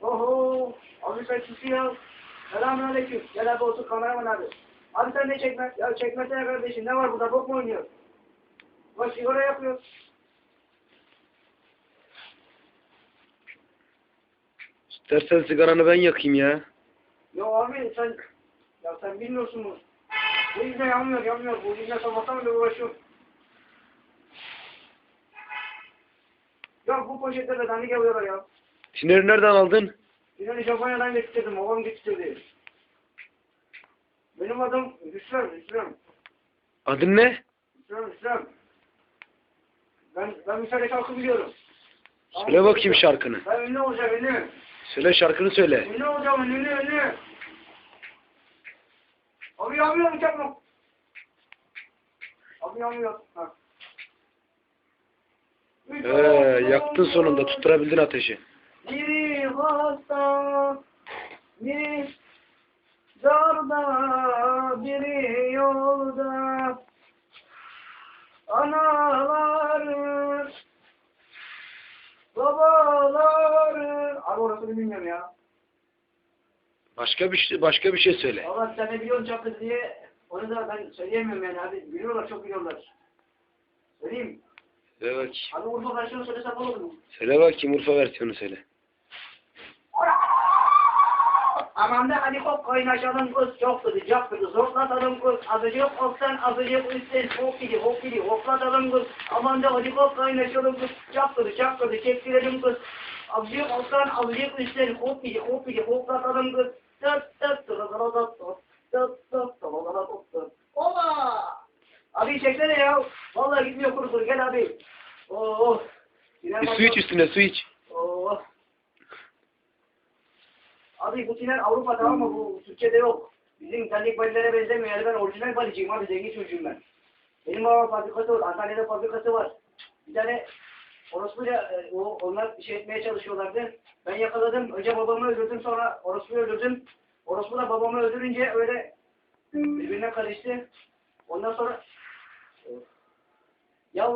Oho. Abi sen susuyor. Selamünaleyküm. Gel abi otur kameraman abi. Abi sen ne çekme? Ya çekmesene kardeşim. Ne var burada? Bok mu oynuyor? Bak sigara yapıyor. İstersen sigaranı ben yakayım ya. Ya abi sen ya sen bilmiyorsun bunu. Bu izne yanmıyor yanmıyor. Bu izne sabahtan beri uğraşıyor. Ya bu poşetlerle dandik alıyorlar ya. Tineri nereden aldın? Bir Japonya'dan getirdim. Babam getirdi. Benim adım Hüsrem, Hüsrem. Adın ne? Hüsrem, Hüsrem. Ben, ben müsaade şarkı biliyorum. Söyle bakayım şarkını. Ben ünlü olacağım, ünlü. Söyle şarkını söyle. Ünlü olacağım, ünlü, ünlü. Abi yanmıyor mu çakmak? Abi yanmıyor. Ha. Ee, yaktın sonunda tutturabildin ateşi. Hasta, biri darda, biri yolda. Anaları, babaları. Abi orasını bilmiyorum ya. Başka bir şey, başka bir şey söyle. Valla sen ne biliyorsun çakı diye onu da ben söyleyemiyorum yani abi. Biliyorlar çok biliyorlar. Söyleyeyim. Söyle bakayım. Abi Urfa versiyonu söylesem olur mu? Söyle bakayım Urfa versiyonu söyle. Aman da hadi hop oynaşalım kız. Çok sıcak kız. Hoplatalım kız. Azıcık hoptan azıcık üstten hop gidi hop gidi hoplatalım kız. Aman da hadi hop oynaşalım kız. Çak kız çak kız çektirelim kız. Azıcık hoptan azıcık üstten hop gidi hop gidi hoplatalım kız. Tıt tıt tırılalat tıt tıt tıt tırılalat tıt. Ola! Abi çeksene ya. Vallahi gitmiyor kuru kuru. Gel abi. Oh. oh. Su iç üstüne su iç. Abi bu tiner Avrupa tamam mı? Bu Türkiye'de yok. Bizim terlik balilere benzemiyor. Yani ben orijinal baliciyim abi. Zengin çocuğum ben. Benim babam fabrikası var. Antalya'da fabrikası var. Bir tane orospuca e, o, onlar şey etmeye çalışıyorlardı. Ben yakaladım. Önce babamı öldürdüm sonra orospuyu öldürdüm. Orospu da babamı öldürünce öyle birbirine karıştı. Ondan sonra ya.